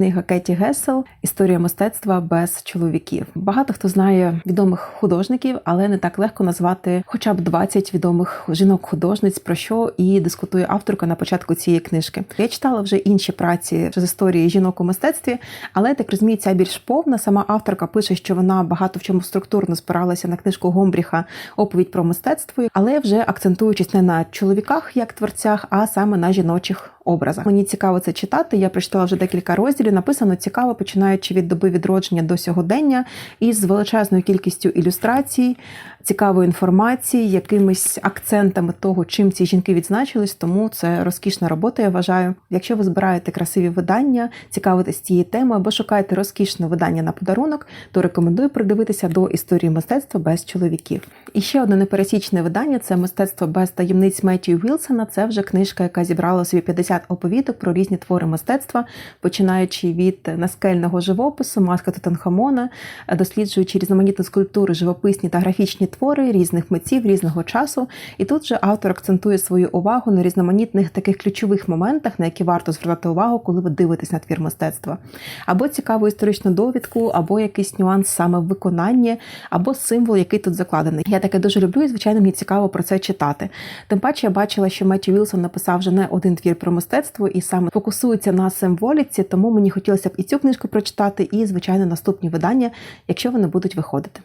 Книга Кеті Гесел Історія мистецтва без чоловіків. Багато хто знає відомих художників, але не так легко назвати хоча б 20 відомих жінок-художниць, про що і дискутує авторка на початку цієї книжки. Я читала вже інші праці з історії жінок у мистецтві, але так розумію, ця більш повна. Сама авторка пише, що вона багато в чому структурно спиралася на книжку Гомбріха Оповідь про мистецтво, але вже акцентуючись не на чоловіках як творцях, а саме на жіночих образах. Мені цікаво це читати. Я прочитала вже декілька розділів. Написано цікаво, починаючи від доби відродження до сьогодення, із величезною кількістю ілюстрацій, цікавої інформації, якимись акцентами того, чим ці жінки відзначились. Тому це розкішна робота. Я вважаю. Якщо ви збираєте красиві видання, цікавитесь цією темою або шукаєте розкішне видання на подарунок, то рекомендую придивитися до історії мистецтва без чоловіків. І ще одне непересічне видання це мистецтво без таємниць Меттію Вілсона. Це вже книжка, яка зібрала собі 50 оповідок про різні твори мистецтва, починаючи від наскельного живопису, маска Тутанхамона, досліджуючи різноманітну скульптуру, живописні та графічні твори різних митців різного часу. І тут же автор акцентує свою увагу на різноманітних таких ключових моментах, на які варто звертати увагу, коли ви дивитесь на твір мистецтва, або цікаву історичну довідку, або якийсь нюанс саме в виконанні, або символ, який тут закладений. Я таке дуже люблю, і звичайно, мені цікаво про це читати. Тим паче я бачила, що Меттю Вілсон написав вже не один твір про мистецтво і саме фокусується на символіці, тому мені хотілося б і цю книжку прочитати, і звичайно наступні видання, якщо вони будуть виходити.